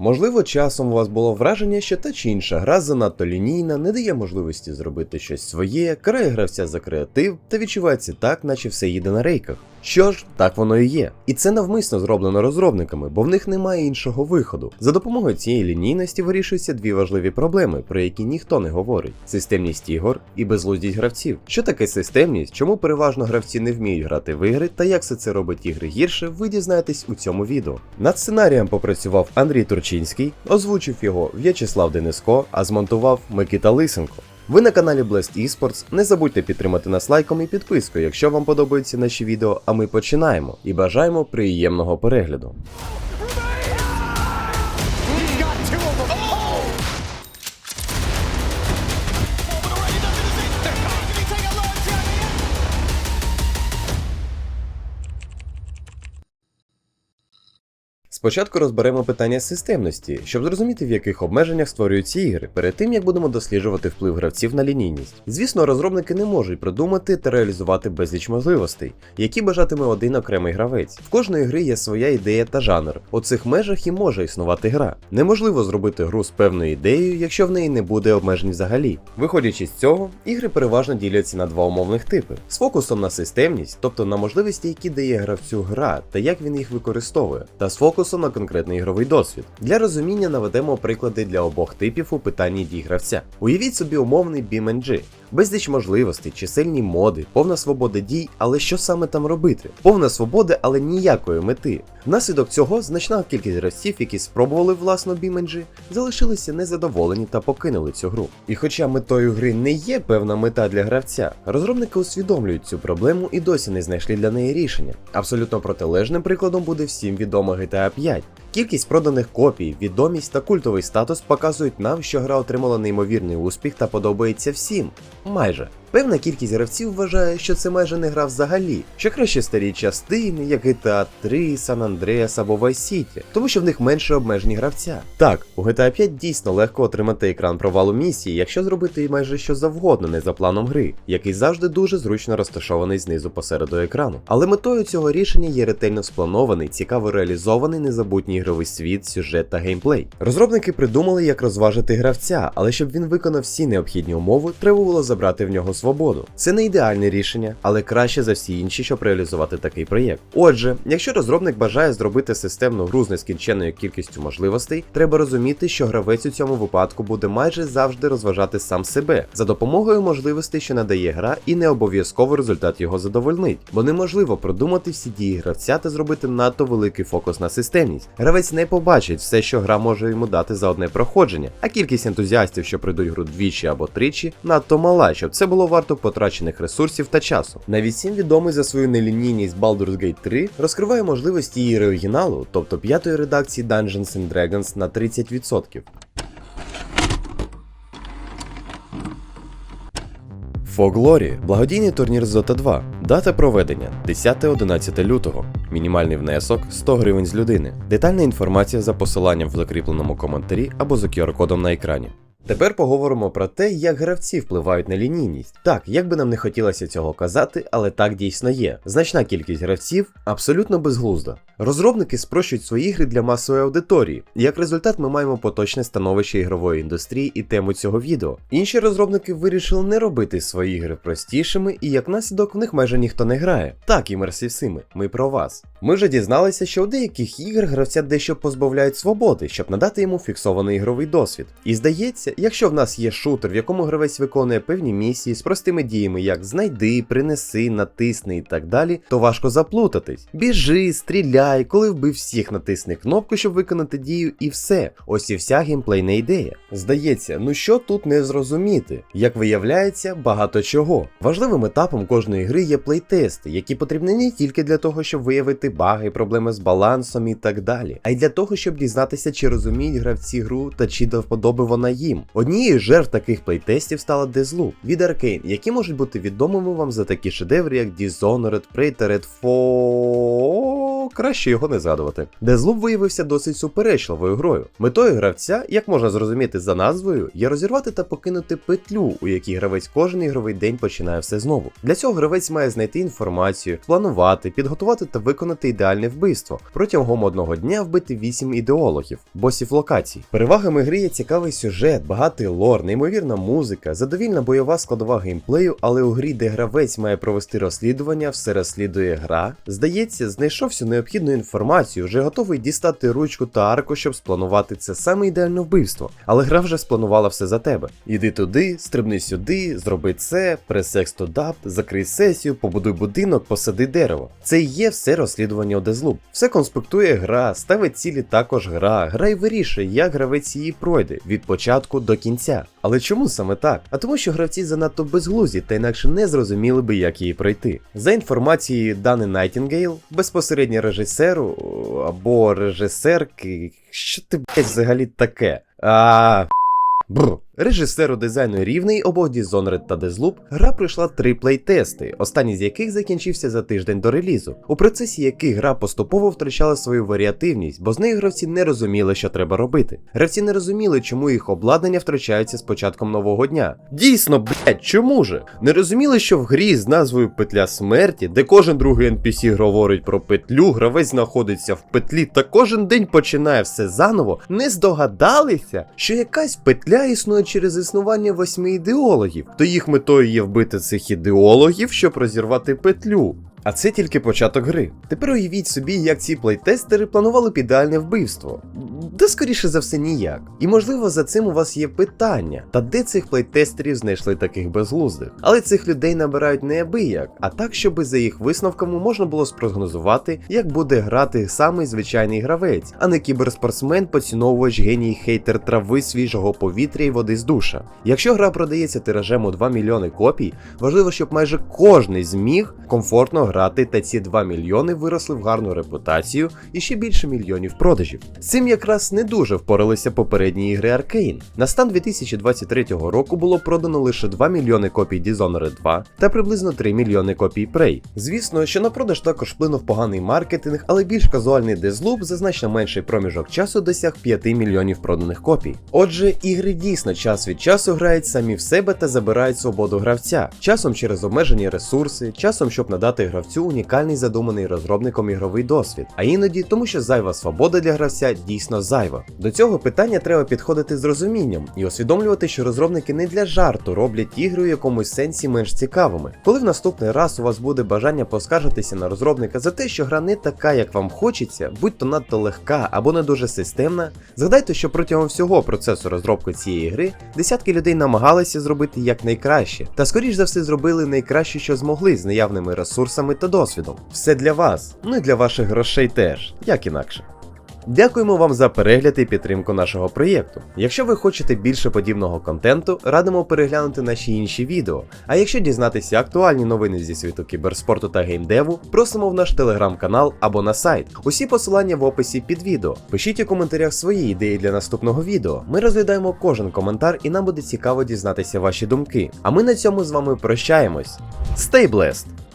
Можливо, часом у вас було враження, що та чи інша гра занадто лінійна, не дає можливості зробити щось своє, карає гравця за креатив та відчувається так, наче все їде на рейках. Що ж, так воно і є. І це навмисно зроблено розробниками, бо в них немає іншого виходу. За допомогою цієї лінійності вирішуються дві важливі проблеми, про які ніхто не говорить: системність ігор і безглуздість гравців. Що таке системність, чому переважно гравці не вміють грати в ігри та як все це робить ігри гірше, ви дізнаєтесь у цьому відео. Над сценарієм попрацював Андрій Турчинський, озвучив його В'ячеслав Дениско, а змонтував Микита Лисенко. Ви на каналі Blast Esports. Не забудьте підтримати нас лайком і підпискою, якщо вам подобаються наші відео. А ми починаємо і бажаємо приємного перегляду. Спочатку розберемо питання системності, щоб зрозуміти, в яких обмеженнях створюються ігри, перед тим як будемо досліджувати вплив гравців на лінійність. Звісно, розробники не можуть придумати та реалізувати безліч можливостей, які бажатиме один окремий гравець. В кожної гри є своя ідея та жанр. У цих межах і може існувати гра. Неможливо зробити гру з певною ідеєю, якщо в неї не буде обмежень взагалі. Виходячи з цього, ігри переважно діляться на два умовних типи: з фокусом на системність, тобто на можливості, які дає гравцю гра та як він їх використовує, та з фокусом на конкретний ігровий досвід. Для розуміння наведемо приклади для обох типів у питанні дій гравця. Уявіть собі умовний BeamNG. Безліч можливостей, чисельні моди, повна свобода дій, але що саме там робити? Повна свобода, але ніякої мети. Внаслідок цього значна кількість гравців, які спробували власну BeamNG, залишилися незадоволені та покинули цю гру. І хоча метою гри не є певна мета для гравця, розробники усвідомлюють цю проблему і досі не знайшли для неї рішення. Абсолютно протилежним прикладом буде всім відома GTA 5. Кількість проданих копій, відомість та культовий статус показують нам, що гра отримала неймовірний успіх та подобається всім. Майже. Певна кількість гравців вважає, що це майже не гра взагалі, що краще старі частини, як GTA 3, San Andreas або Vice City, тому що в них менше обмежень гравця. Так, у GTA 5 дійсно легко отримати екран провалу місії, якщо зробити майже що завгодно не за планом гри, який завжди дуже зручно розташований знизу посереду екрану. Але метою цього рішення є ретельно спланований, цікаво реалізований незабутній ігровий світ, сюжет та геймплей. Розробники придумали, як розважити гравця, але щоб він виконав всі необхідні умови, треба було забрати в нього свободу. Це не ідеальне рішення, але краще за всі інші, щоб реалізувати такий проєкт. Отже, якщо розробник бажає зробити системну гру з нескінченною кількістю можливостей, треба розуміти, що гравець у цьому випадку буде майже завжди розважати сам себе за допомогою можливостей, що надає гра, і не обов'язково результат його задовольнить, бо неможливо продумати всі дії гравця та зробити надто великий фокус на системність. Гравець не побачить все, що гра може йому дати за одне проходження, а кількість ентузіастів, що прийдуть гру двічі або тричі, надто мала, щоб це було варто потрачених ресурсів та часу. Навіть всім відомий за свою нелінійність Baldur's Gate 3 розкриває можливості її оригіналу, тобто п'ятої редакції Dungeons and Dragons на 30%. Фоглорі благодійний турнір з Dota 2. Дата проведення 10-11 лютого. Мінімальний внесок 100 гривень з людини. Детальна інформація за посиланням в закріпленому коментарі або за QR-кодом на екрані. Тепер поговоримо про те, як гравці впливають на лінійність. Так, як би нам не хотілося цього казати, але так дійсно є. Значна кількість гравців абсолютно безглузда. Розробники спрощують свої ігри для масової аудиторії. Як результат, ми маємо поточне становище ігрової індустрії і тему цього відео. Інші розробники вирішили не робити свої ігри простішими, і як наслідок в них майже ніхто не грає. Так, імерсів Сими, ми про вас. Ми вже дізналися, що у деяких ігр гравця дещо позбавляють свободи, щоб надати йому фіксований ігровий досвід. І здається, якщо в нас є шутер, в якому гравець виконує певні місії з простими діями, як знайди, принеси, натисни і так далі, то важко заплутатись. Біжи, стріляй, коли вбив всіх, натисни кнопку, щоб виконати дію, і все. Ось і вся геймплейна ідея. Здається, ну що тут не зрозуміти? Як виявляється, багато чого. Важливим етапом кожної гри є плейтести, які потрібні не тільки для того, щоб виявити баги, проблеми з балансом і так далі, а й для того, щоб дізнатися, чи розуміють гравці гру та чи до вподоби вона їм. Однією з жертв таких плейтестів стала Deathloop від Arkane, які можуть бути відомими вам за такі шедеври, як Dishonored, Prey та Redfall краще його не згадувати. Дезлуп виявився досить суперечливою грою. Метою гравця, як можна зрозуміти за назвою, є розірвати та покинути петлю, у якій гравець кожен ігровий день починає все знову. Для цього гравець має знайти інформацію, планувати, підготувати та виконати ідеальне вбивство. Протягом одного дня вбити 8 ідеологів, босів локацій. Перевагами гри є цікавий сюжет, багатий лор, неймовірна музика, задовільна бойова складова геймплею, але у грі, де гравець має провести розслідування, все розслідує гра. Здається, знайшов всю необхідну інформацію, вже готовий дістати ручку та арку, щоб спланувати це саме ідеальне вбивство. Але гра вже спланувала все за тебе. Іди туди, стрибни сюди, зроби це, пресекс дап, закрий сесію, побудуй будинок, посади дерево. Це і є все розслідування у Дезлуп. Все конспектує гра, ставить цілі також гра. Гра й вирішує, як гравець її пройде від початку до кінця. Але чому саме так? А тому, що гравці занадто безглузді та інакше не зрозуміли би, як її пройти. За інформацією Дани Найтінгейл, безпосередньо режисеру або режисерки, що ти блять взагалі таке? А. Бр. Режисеру дизайну рівний обох Dishonored та Deathloop гра пройшла три плейтести, останній з яких закінчився за тиждень до релізу, у процесі яких гра поступово втрачала свою варіативність, бо з нею гравці не розуміли, що треба робити. Гравці не розуміли, чому їх обладнання втрачається з початком нового дня. Дійсно, блять, чому же? Не розуміли, що в грі з назвою Петля смерті, де кожен другий NPC говорить про петлю, гравець знаходиться в петлі та кожен день починає все заново, не здогадалися, що якась петля існує через існування восьми ідеологів, то їх метою є вбити цих ідеологів, щоб розірвати петлю. А це тільки початок гри. Тепер уявіть собі, як ці плейтестери планували б ідеальне вбивство. Та скоріше за все ніяк. І можливо за цим у вас є питання. Та де цих плейтестерів знайшли таких безглуздих? Але цих людей набирають неабияк, а так, щоби за їх висновками можна було спрогнозувати, як буде грати самий звичайний гравець, а не кіберспортсмен, поціновувач геній хейтер трави, свіжого повітря і води з душа. Якщо гра продається тиражем у 2 мільйони копій, важливо, щоб майже кожний зміг комфортно грати, та ці 2 мільйони виросли в гарну репутацію і ще більше мільйонів продажів. З цим якраз не дуже впоралися попередні ігри Arkane. На стан 2023 року було продано лише 2 мільйони копій Dishonored 2 та приблизно 3 мільйони копій Prey. Звісно, що на продаж також вплинув поганий маркетинг, але більш казуальний Deathloop за значно менший проміжок часу досяг 5 мільйонів проданих копій. Отже, ігри дійсно час від часу грають самі в себе та забирають свободу гравця, часом через обмежені ресурси, часом щоб надати гравцю унікальний задуманий розробником ігровий досвід, а іноді тому, що зайва свобода для гравця дійсно зайва. До цього питання треба підходити з розумінням і усвідомлювати, що розробники не для жарту роблять ігри у якомусь сенсі менш цікавими. Коли в наступний раз у вас буде бажання поскаржитися на розробника за те, що гра не така, як вам хочеться, будь то надто легка або не дуже системна, згадайте, що протягом всього процесу розробки цієї гри десятки людей намагалися зробити якнайкраще, та скоріш за все зробили найкраще, що змогли з наявними ресурсами та досвідом. Все для вас, ну і для ваших грошей теж, як інакше. Дякуємо вам за перегляд і підтримку нашого проєкту. Якщо ви хочете більше подібного контенту, радимо переглянути наші інші відео. А якщо дізнатися актуальні новини зі світу кіберспорту та геймдеву, просимо в наш телеграм-канал або на сайт. Усі посилання в описі під відео. Пишіть у коментарях свої ідеї для наступного відео. Ми розглядаємо кожен коментар і нам буде цікаво дізнатися ваші думки. А ми на цьому з вами прощаємось. Stay blessed!